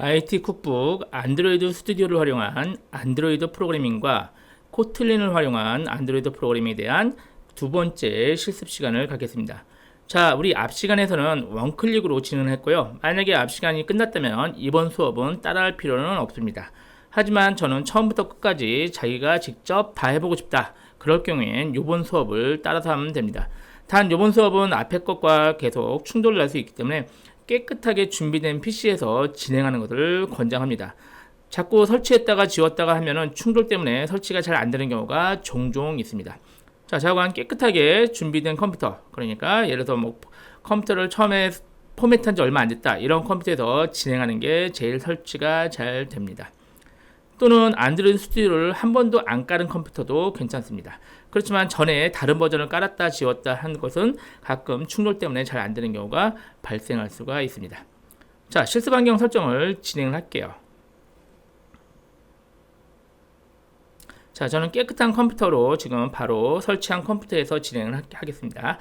IT 쿡북 안드로이드 스튜디오를 활용한 안드로이드 프로그래밍과 코틀린을 활용한 안드로이드 프로그래밍에 대한 두 번째 실습 시간을 갖겠습니다. 자, 우리 앞 시간에서는 원클릭으로 진행을 했고요. 만약에 앞 시간이 끝났다면 이번 수업은 따라할 필요는 없습니다. 하지만 저는 처음부터 끝까지 자기가 직접 다 해보고 싶다. 그럴 경우엔 이번 수업을 따라서 하면 됩니다. 단 이번 수업은 앞에 것과 계속 충돌을 할수 있기 때문에 깨끗하게 준비된 PC에서 진행하는 것을 권장합니다. 자꾸 설치했다가 지웠다가 하면은 충돌 때문에 설치가 잘 안 되는 경우가 종종 있습니다. 자, 자관 깨끗하게 준비된 컴퓨터. 그러니까 예를 들어서 뭐 컴퓨터를 처음에 포맷한 지 얼마 안 됐다. 이런 컴퓨터에서 진행하는 게 제일 설치가 잘 됩니다. 또는 안드로이드 스튜디오를 한 번도 안 깔은 컴퓨터도 괜찮습니다. 그렇지만 전에 다른 버전을 깔았다 지웠다 한 것은 가끔 충돌 때문에 잘 안 되는 경우가 발생할 수가 있습니다. 자, 실습 환경 설정을 진행을 할게요. 자, 저는 깨끗한 컴퓨터로 지금 바로 설치한 컴퓨터에서 진행을 하, 하겠습니다.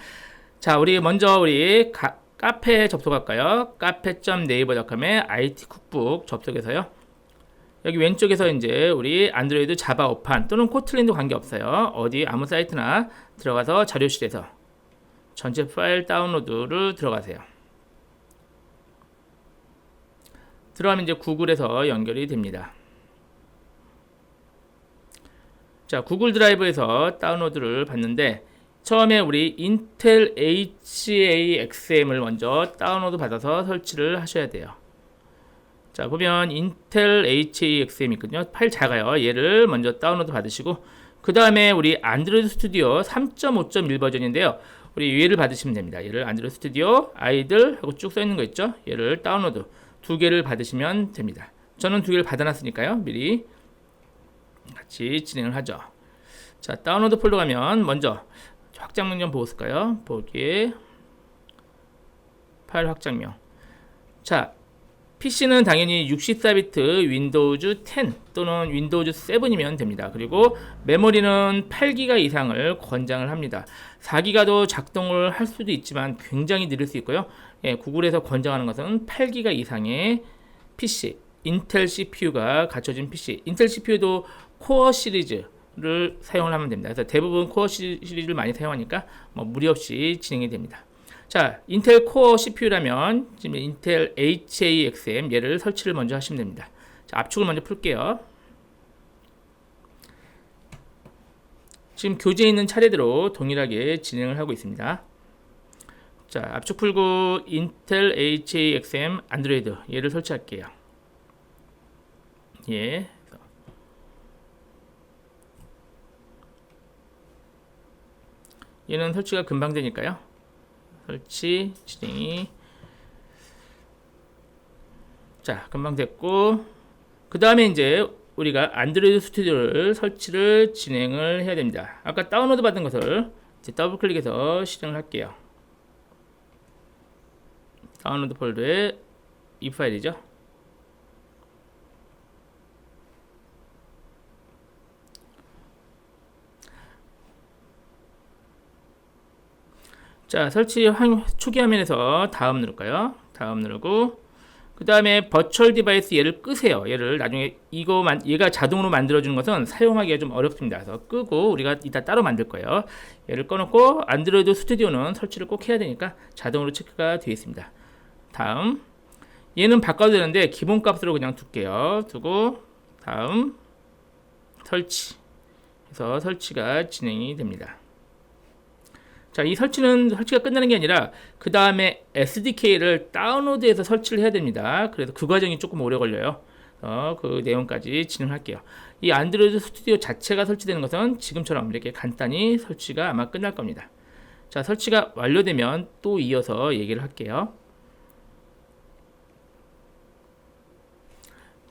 자, 우리 먼저 우리 가, 카페에 접속할까요? 카페.네이버.com에 IT 쿡북 접속해서요. 여기 왼쪽에서 이제 우리 안드로이드 자바 오판 또는 코틀린도 관계없어요. 어디 아무 사이트나 들어가서 자료실에서 전체 파일 다운로드를 들어가세요. 들어가면 이제 구글에서 연결이 됩니다. 자, 구글 드라이브에서 다운로드를 받는데 처음에 우리 인텔 HAXM을 먼저 다운로드 받아서 설치를 하셔야 돼요. 자, 보면 인텔 HAXM 있거든요. 파일 작아요. 얘를 먼저 다운로드 받으시고 그 다음에 우리 안드로이드 스튜디오 3.5.1 버전인데요. 우리 얘를 받으시면 됩니다. 얘를 안드로이드 스튜디오 아이들 하고 쭉 써 있는 거 있죠? 얘를 다운로드 두 개를 받으시면 됩니다. 저는 두 개를 받아놨으니까요. 미리 같이 진행을 하죠. 자, 다운로드 폴더 가면 먼저 확장명 좀 보실까요? 보기에 파일 확장명. 자, PC는 당연히 64비트 윈도우즈 10 또는 윈도우즈 7이면 됩니다. 그리고 메모리는 8기가 이상을 권장을 합니다. 4기가도 작동을 할 수도 있지만 굉장히 느릴 수 있고요. 예, 구글에서 권장하는 것은 8기가 이상의 PC, 인텔 CPU가 갖춰진 PC. 인텔 CPU도 코어 시리즈를 사용을 하면 됩니다. 그래서 대부분 코어 시리즈를 많이 사용하니까 뭐 무리 없이 진행이 됩니다. 자, 인텔 코어 CPU라면 지금 인텔 HAXM 얘를 설치를 먼저 하시면 됩니다. 자, 압축을 먼저 풀게요. 지금 교재에 있는 차례대로 동일하게 진행을 하고 있습니다. 자, 압축 풀고 인텔 HAXM 안드로이드 얘를 설치할게요. 예. 얘는 설치가 금방 되니까요. 설치 진행이. 자 금방 됐고. 그 다음에 이제 우리가 안드로이드 스튜디오를 설치를 진행을 해야 됩니다. 아까 다운로드 받은 것을 이제 더블 클릭해서 실행을 할게요. 다운로드 폴더에 이 파일이죠 자, 설치 초기 화면에서 다음 누를까요? 다음 누르고 그 다음에 버추얼 디바이스 얘를 끄세요. 얘를 나중에 이거 만, 얘가 자동으로 만들어주는 것은 사용하기가 좀 어렵습니다. 그래서 끄고 우리가 이따 따로 만들 거예요. 얘를 꺼놓고 안드로이드 스튜디오는 설치를 꼭 해야 되니까 자동으로 체크가 되어 있습니다. 다음 얘는 바꿔도 되는데 기본 값으로 그냥 둘게요. 두고 다음 설치 해서 설치가 진행이 됩니다. 자, 이 설치는 설치가 끝나는 게 아니라 그 다음에 SDK를 다운로드해서 설치를 해야 됩니다. 그래서 그 과정이 조금 오래 걸려요. 어, 그 내용까지 진행할게요. 이 안드로이드 스튜디오 자체가 설치되는 것은 지금처럼 이렇게 간단히 설치가 아마 끝날 겁니다. 자, 설치가 완료되면 또 이어서 얘기를 할게요.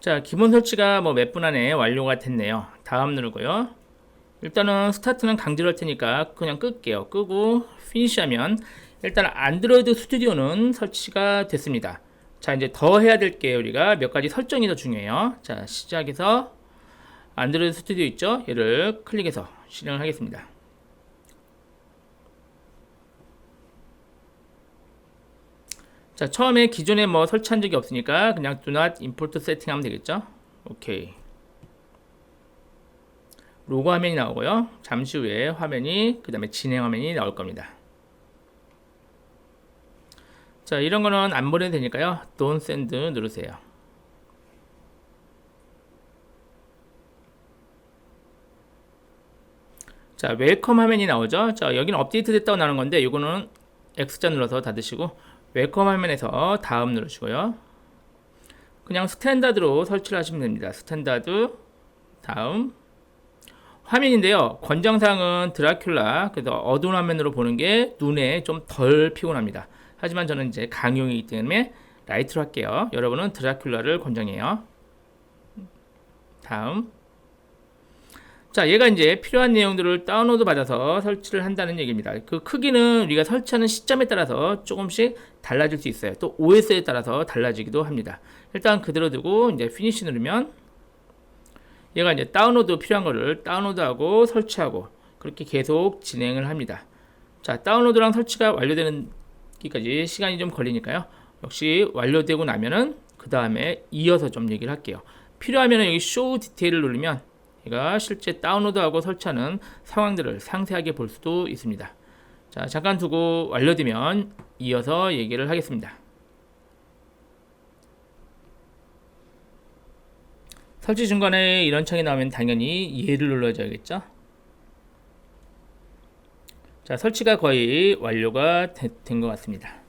자, 기본 설치가 뭐 몇 분 안에 완료가 됐네요. 다음 누르고요. 일단은 스타트는 강제로 할 테니까 그냥 끌게요. 끄고 피니시 하면 일단 안드로이드 스튜디오는 설치가 됐습니다. 자, 이제 더 해야 될 게 우리가 몇 가지 설정이 더 중요해요. 자, 시작해서 안드로이드 스튜디오 있죠? 얘를 클릭해서 실행을 하겠습니다. 자, 처음에 기존에 뭐 설치한 적이 없으니까 그냥 do not import setting 하면 되겠죠? 오케이. 로고 화면이 나오고요. 잠시 후에 화면이 그 다음에 진행 화면이 나올 겁니다. 자, 이런 거는 안 보내도 되니까요. don't send 누르세요. 자, 웰컴 화면이 나오죠. 자, 여기는 업데이트 됐다고 나오는 건데 이거는 X자 눌러서 닫으시고 웰컴 화면에서 다음 누르시고요. 그냥 스탠다드로 설치를 하시면 됩니다. 스탠다드 다음 화면인데요. 권장사항은 드라큘라 그래서 어두운 화면으로 보는 게 눈에 좀 덜 피곤합니다. 하지만 저는 이제 강용이기 때문에 라이트로 할게요. 여러분은 드라큘라를 권장해요. 다음 자, 얘가 이제 필요한 내용들을 다운로드 받아서 설치를 한다는 얘기입니다. 그 크기는 우리가 설치하는 시점에 따라서 조금씩 달라질 수 있어요. 또 OS에 따라서 달라지기도 합니다. 일단 그대로 두고 이제 피니시 누르면 얘가 이제 다운로드 필요한 거를 다운로드하고 설치하고 그렇게 계속 진행을 합니다. 자, 다운로드랑 설치가 완료되는 기까지 시간이 좀 걸리니까요. 역시 완료되고 나면은 그 다음에 이어서 좀 얘기를 할게요. 필요하면 여기 쇼 디테일을 누르면 얘가 실제 다운로드하고 설치하는 상황들을 상세하게 볼 수도 있습니다. 자, 잠깐 두고 완료되면 이어서 얘기를 하겠습니다. 설치 중간에 이런 창이 나오면 당연히 예를 눌러줘야겠죠. 자, 설치가 거의 완료가 된 것 같습니다.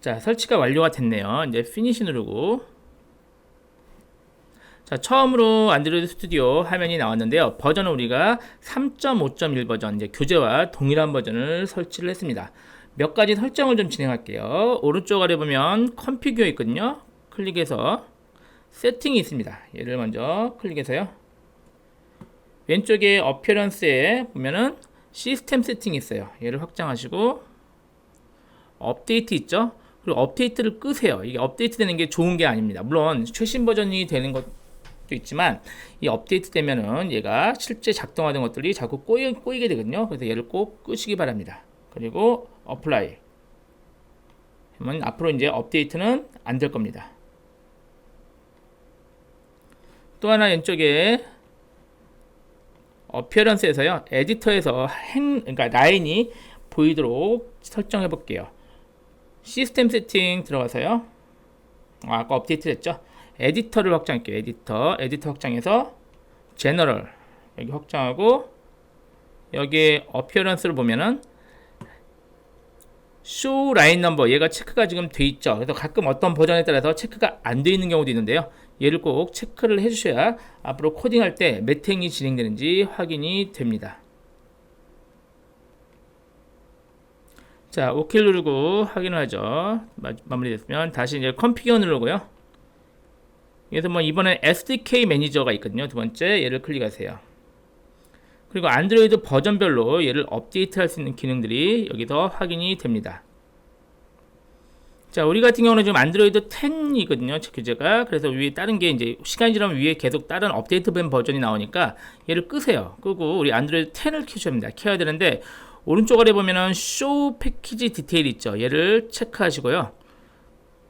자, 설치가 완료가 됐네요. 이제 피니시 누르고 자, 처음으로 안드로이드 스튜디오 화면이 나왔는데요. 버전은 우리가 3.5.1 버전, 이제 교재와 동일한 버전을 설치를 했습니다. 몇 가지 설정을 좀 진행할게요. 오른쪽 아래 보면 컴피규어 있거든요. 클릭해서 세팅이 있습니다. 얘를 먼저 클릭해서요. 왼쪽에 어피어런스에 보면은 시스템 세팅이 있어요. 얘를 확장하시고 업데이트 있죠? 그리고 업데이트를 끄세요. 이게 업데이트 되는 게 좋은 게 아닙니다. 물론 최신 버전이 되는 것도 있지만 이 업데이트 되면은 얘가 실제 작동하던 것들이 자꾸 꼬이, 꼬이게 되거든요. 그래서 얘를 꼭 끄시기 바랍니다. 그리고 어플라이 그러면 앞으로 이제 업데이트는 안 될 겁니다. 또 하나 왼쪽에 어피어런스에서요. 에디터에서 행 그러니까 라인이 보이도록 설정해 볼게요. 시스템 세팅 들어가서요. 아, 아까 업데이트 됐죠? 에디터를 확장할게요. 에디터, 에디터 확장해서 제너럴 여기 확장하고 여기에 어피어런스를 보면은 쇼 라인 넘버 얘가 체크가 지금 돼 있죠. 그래서 가끔 어떤 버전에 따라서 체크가 안 돼 있는 경우도 있는데요. 얘를 꼭 체크를 해주셔야 앞으로 코딩할 때 몇 행이 진행되는지 확인이 됩니다. 자, OK 누르고 확인을 하죠. 마, 무리됐으면 다시 이제 컴피규어 누르고요. 그래서 뭐 이번엔 SDK 매니저가 있거든요. 두 번째 얘를 클릭하세요. 그리고 안드로이드 버전별로 얘를 업데이트할 수 있는 기능들이 여기서 확인이 됩니다. 자, 우리 같은 경우는 지금 안드로이드 10이거든요. 교재가. 그래서 위에 다른 게 이제 시간이 지나면 위에 계속 다른 업데이트된 버전이 나오니까 얘를 끄세요. 끄고 우리 안드로이드 10을 켜셔야 합니다. 켜야 되는데 오른쪽 아래 보면은 쇼 패키지 디테일 있죠. 얘를 체크하시고요.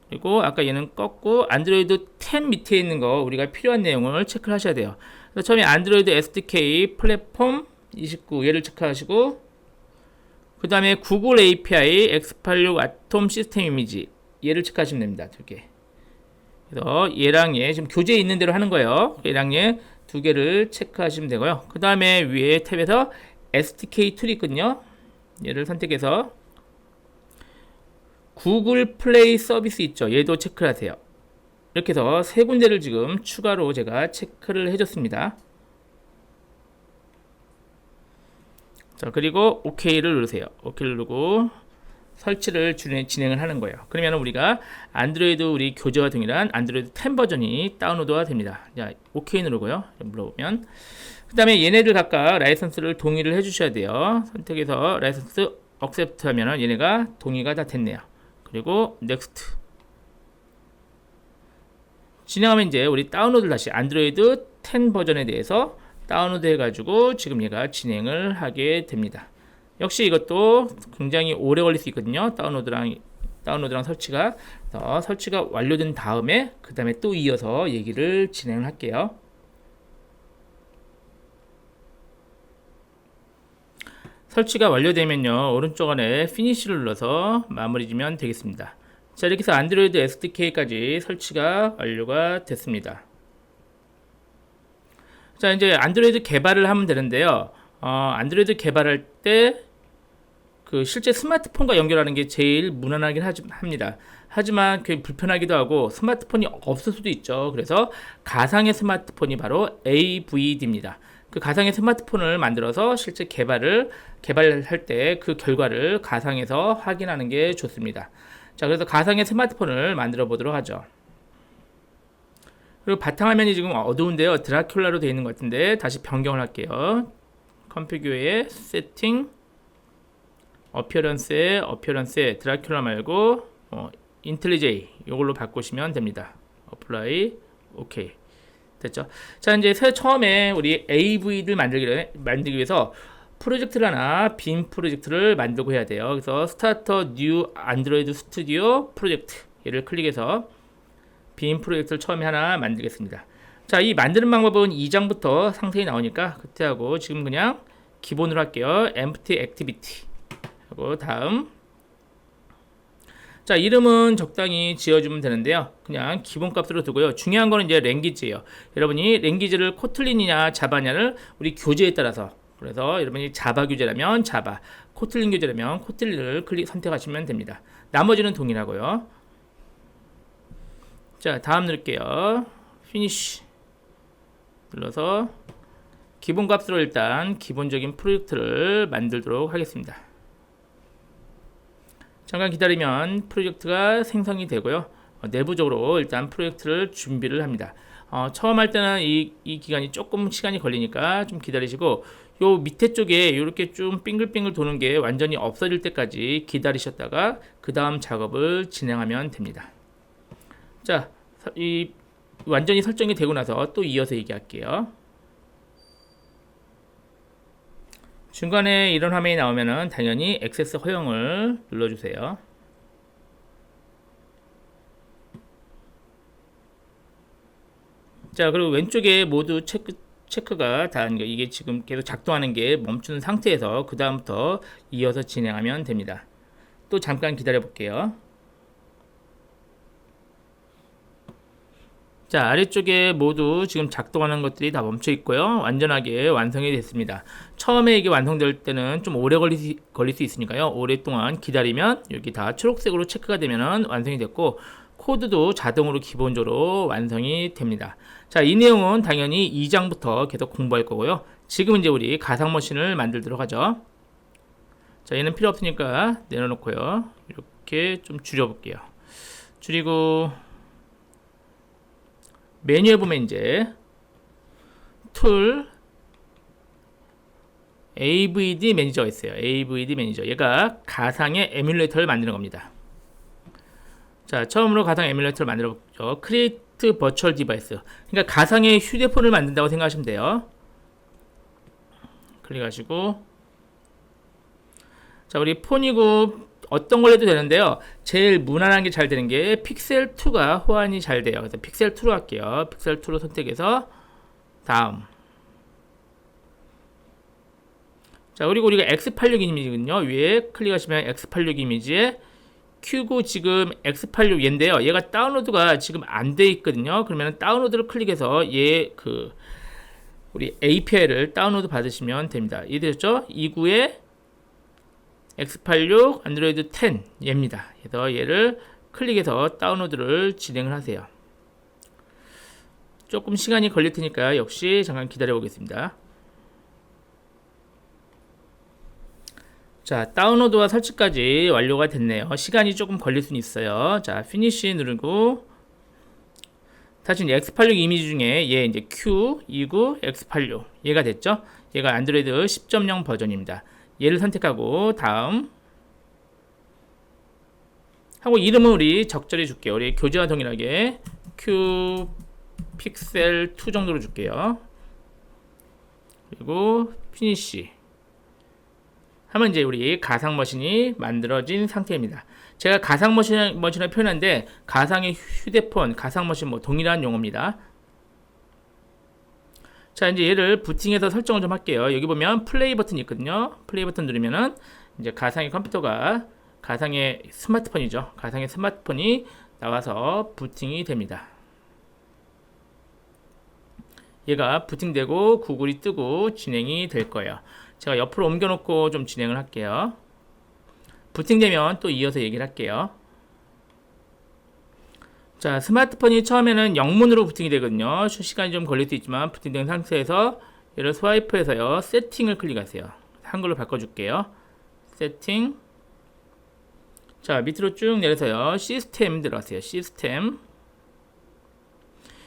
그리고 아까 얘는 껐고 안드로이드 10 밑에 있는 거 우리가 필요한 내용을 체크를 하셔야 돼요. 처음에 안드로이드 SDK 플랫폼 29 얘를 체크하시고 그 다음에 구글 API X86 아톰 시스템 이미지 얘를 체크하시면 됩니다. 두 개. 그래서 얘랑 얘 지금 교재에 있는 대로 하는 거예요. 얘랑 얘 두 개를 체크하시면 되고요. 그 다음에 위에 탭에서 SDK 툴이 있거든요. 얘를 선택해서 구글 플레이 서비스 있죠. 얘도 체크를 하세요. 이렇게 해서 세 군데를 지금 추가로 제가 체크를 해줬습니다. 자, 그리고 OK를 누르세요. OK를 누르고 설치를 진행을 하는 거예요. 그러면 우리가 안드로이드 우리 교재와 동일한 안드로이드 10 버전이 다운로드가 됩니다. 자, OK 누르고요. 눌러보면 그 다음에 얘네들 각각 라이선스를 동의를 해주셔야 돼요. 선택해서 라이선스 억셉트 하면 얘네가 동의가 다 됐네요. 그리고 넥스트 진행하면 이제 우리 다운로드 다시 안드로이드 10 버전에 대해서 다운로드 해가지고 지금 얘가 진행을 하게 됩니다. 역시 이것도 굉장히 오래 걸릴 수 있거든요. 다운로드랑 다운로드랑 설치가 더 설치가 완료된 다음에 그 다음에 또 이어서 얘기를 진행을 할게요. 설치가 완료되면요 오른쪽 안에 피니시를 눌러서 마무리 지면 되겠습니다. 자 이렇게 해서 안드로이드 SDK까지 설치가 완료가 됐습니다. 자 이제 안드로이드 개발을 하면 되는데요. 어, 안드로이드 개발할 때 그 실제 스마트폰과 연결하는 게 제일 무난하긴 하지, 합니다. 하지만 그 불편하기도 하고 스마트폰이 없을 수도 있죠. 그래서 가상의 스마트폰이 바로 AVD입니다. 그 가상의 스마트폰을 만들어서 실제 개발을 개발할 때 그 결과를 가상에서 확인하는 게 좋습니다. 자, 그래서 가상의 스마트폰을 만들어 보도록 하죠. 그리고 바탕화면이 지금 어두운데요. 드라큘라로 되어 있는 것 같은데 다시 변경을 할게요. 컴퓨터의 세팅 어피어런스에 어피어런스에 드라큘라 말고 어, 인텔리제이 이걸로 바꾸시면 됩니다. 어플라이 오케이 됐죠? 자 이제 새 처음에 우리 AV를 만들기, 만들기 위해서 프로젝트를 하나 빈 프로젝트를 만들고 해야 돼요. 그래서 스타터 뉴 안드로이드 스튜디오 프로젝트 얘를 클릭해서 빈 프로젝트를 처음에 하나 만들겠습니다. 자, 이 만드는 방법은 2장부터 상세히 나오니까 그때 하고 지금 그냥 기본으로 할게요. empty activity 하고 다음 자 이름은 적당히 지어주면 되는데요 그냥 기본값으로 두고요 중요한 거는 이제 랭귀지예요 여러분이 랭귀지를 코틀린이냐 자바냐를 우리 교재에 따라서 그래서 여러분이 자바 교재라면 자바 코틀린 교재라면 코틀린을 클릭 선택하시면 됩니다. 나머지는 동일하고요. 자 다음 누를게요. 피니쉬 눌러서 기본 값으로 일단 기본적인 프로젝트를 만들도록 하겠습니다. 잠깐 기다리면 프로젝트가 생성이 되고요. 어, 내부적으로 일단 프로젝트를 준비를 합니다. 어, 처음 할 때는 이, 이 기간이 조금 시간이 걸리니까 좀 기다리시고 요 밑에 쪽에 이렇게 좀 빙글빙글 도는 게 완전히 없어질 때까지 기다리셨다가 그 다음 작업을 진행하면 됩니다. 자, 이 완전히 설정이 되고 나서 또 이어서 얘기할게요. 중간에 이런 화면이 나오면은 당연히 액세스 허용을 눌러주세요. 자, 그리고 왼쪽에 모두 체크, 체크가 다 이게 지금 계속 작동하는 게 멈춘 상태에서 그 다음부터 이어서 진행하면 됩니다. 또 잠깐 기다려 볼게요. 자 아래쪽에 모두 지금 작동하는 것들이 다 멈춰 있고요 완전하게 완성이 됐습니다 처음에 이게 완성될 때는 좀 오래 걸릴 수, 걸릴 수 있으니까요 오랫동안 기다리면 여기 다 초록색으로 체크가 되면 완성이 됐고 코드도 자동으로 기본적으로 완성이 됩니다 자 이 내용은 당연히 2장부터 계속 공부할 거고요 지금 이제 우리 가상 머신을 만들도록 하죠 자 얘는 필요 없으니까 내려놓고요 이렇게 좀 줄여볼게요 줄이고 메뉴에 보면 이제 툴 AVD 매니저가 있어요. AVD 매니저. 얘가 가상의 에뮬레이터를 만드는 겁니다. 자, 처음으로 가상 에뮬레이터를 만들어 보죠. 크리에이트 버추얼 디바이스. 그러니까 가상의 휴대폰을 만든다고 생각하시면 돼요. 클릭하시고 자, 우리 폰이고 어떤 걸 해도 되는데요. 제일 무난한 게 잘 되는 게 픽셀 2가 호환이 잘 돼요. 그래서 픽셀 2로 할게요. 픽셀 2로 선택해서 다음. 자, 그리고 우리가 X86 이미지거든요. 위에 클릭하시면 X86 이미지에 큐고 지금 X86 얘인데요. 얘가 다운로드가 지금 안 돼 있거든요. 그러면 다운로드를 클릭해서 얘 그 우리 API를 다운로드 받으시면 됩니다. 이해되셨죠? 29에 X86 안드로이드 10 얘입니다. 그래서 얘를 클릭해서 다운로드를 진행을 하세요. 조금 시간이 걸릴 테니까 역시 잠깐 기다려 보겠습니다. 자, 다운로드와 설치까지 완료가 됐네요. 시간이 조금 걸릴 수는 있어요. 자, 피니시 누르고 다시 X86 이미지 중에 얘 이제 Q29 X86 얘가 됐죠? 얘가 안드로이드 10.0 버전입니다. 얘를 선택하고 다음 하고 이름은 우리 적절히 줄게요. 우리 교재와 동일하게 q 픽셀 2 정도로 줄게요. 그리고 피니시 하면 이제 우리 가상 머신이 만들어진 상태입니다. 제가 가상 머신, 머신을 표현한데 가상의 휴대폰, 가상 머신 뭐 동일한 용어입니다. 자, 이제 얘를 부팅해서 설정을 좀 할게요. 여기 보면 플레이 버튼이 있거든요. 플레이 버튼 누르면은 이제 가상의 컴퓨터가 가상의 스마트폰이죠. 가상의 스마트폰이 나와서 부팅이 됩니다. 얘가 부팅되고 구글이 뜨고 진행이 될 거예요. 제가 옆으로 옮겨놓고 좀 진행을 할게요. 부팅되면 또 이어서 얘기를 할게요. 자, 스마트폰이 처음에는 영문으로 부팅이 되거든요. 시간이 좀 걸릴 수 있지만 부팅된 상태에서 얘를 스와이프해서요. 세팅을 클릭하세요. 한글로 바꿔줄게요. 세팅. 자, 밑으로 쭉 내려서요. 시스템 들어가세요. 시스템.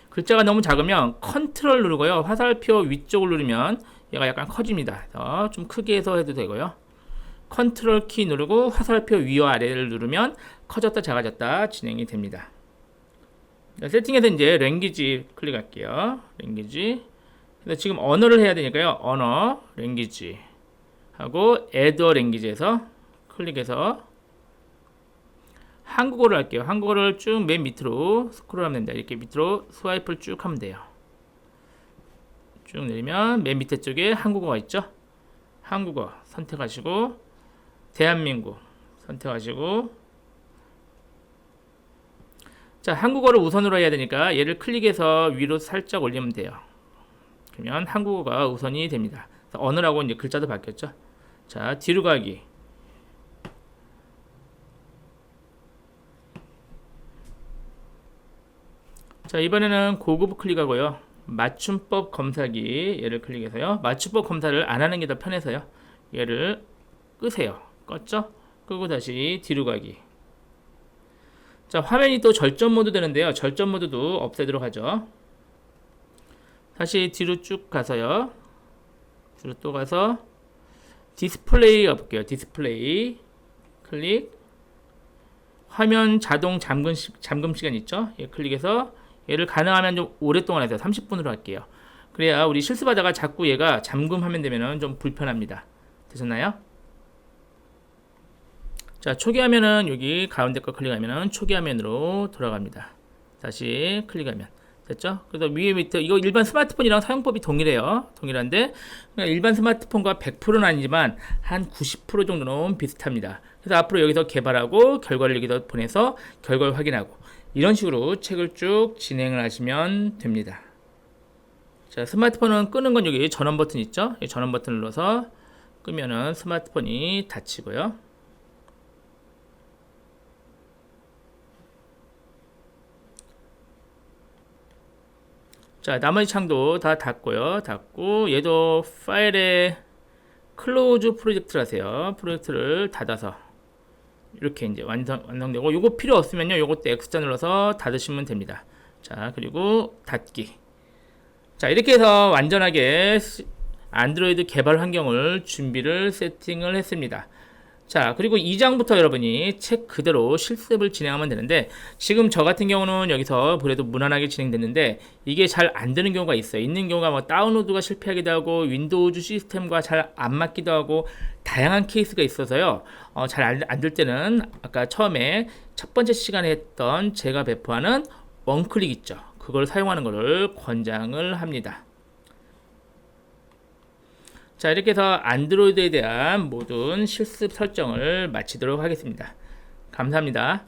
글자가 너무 작으면 컨트롤 누르고요. 화살표 위쪽을 누르면 얘가 약간 커집니다. 그래서 좀 크게 해서 해도 되고요. 컨트롤 키 누르고 화살표 위와 아래를 누르면 커졌다 작아졌다 진행이 됩니다. 자, 세팅에서 이제 랭귀지 클릭할게요. 랭귀지. 그래서 지금 언어를 해야 되니까요. 언어, 랭귀지 하고 애더 랭귀지에서 클릭해서 한국어를 할게요. 한국어를 쭉 맨 밑으로 스크롤하면 됩니다. 이렇게 밑으로 스와이프를 쭉 하면 돼요. 쭉 내리면 맨 밑에 쪽에 한국어가 있죠. 한국어 선택하시고 대한민국 선택하시고 자 한국어를 우선으로 해야 되니까 얘를 클릭해서 위로 살짝 올리면 돼요. 그러면 한국어가 우선이 됩니다. 언어라고 이제 글자도 바뀌었죠. 자 뒤로 가기 자 이번에는 고급 클릭하고요 맞춤법 검사기 얘를 클릭해서요. 맞춤법 검사를 안 하는 게 더 편해서요. 얘를 끄세요. 껐죠? 끄고 다시 뒤로 가기. 자 화면이 또 절전 모드 되는데요. 절전 모드도 없애도록 하죠. 다시 뒤로 쭉 가서요. 뒤로 또 가서 디스플레이 가볼게요. 디스플레이. 클릭. 화면 자동 잠금, 시, 잠금 시간 있죠? 얘 클릭해서 얘를 가능하면 좀 오랫동안 해서 30분으로 할게요. 그래야 우리 실습하다가 자꾸 얘가 잠금하면 되면은 좀 불편합니다. 되셨나요? 자, 초기 화면은 여기 가운데 거 클릭하면은 초기 화면으로 돌아갑니다. 다시 클릭하면 됐죠? 그래서 위에 밑에 이거 일반 스마트폰이랑 사용법이 동일해요. 동일한데 일반 스마트폰과 100%는 아니지만 한 90% 정도는 비슷합니다. 그래서 앞으로 여기서 개발하고 결과를 여기서 보내서 결과를 확인하고 이런 식으로 책을 쭉 진행을 하시면 됩니다. 자, 스마트폰은 끄는 건 여기 전원 버튼 있죠? 이 전원 버튼을 눌러서 끄면은 스마트폰이 닫히고요. 자, 나머지 창도 다 닫고요. 닫고 얘도 파일에 클로즈 프로젝트를 하세요. 프로젝트를 닫아서 이렇게 이제 완성, 완성되고 요거 필요 없으면요 요것도 X자 눌러서 닫으시면 됩니다. 자 그리고 닫기. 자 이렇게 해서 완전하게 안드로이드 개발 환경을 준비를 세팅을 했습니다 자 그리고 2장부터 여러분이 책 그대로 실습을 진행하면 되는데 지금 저 같은 경우는 여기서 그래도 무난하게 진행됐는데 이게 잘 안 되는 경우가 있어요. 있는 경우가 뭐 다운로드가 실패하기도 하고 윈도우즈 시스템과 잘 안 맞기도 하고 다양한 케이스가 있어서요. 어, 잘안될 때는 아까 처음에 첫 번째 시간에 했던 제가 배포하는 원클릭 있죠. 그걸 사용하는 것을 권장을 합니다 자 이렇게 해서 안드로이드에 대한 모든 실습 설정을 마치도록 하겠습니다. 감사합니다.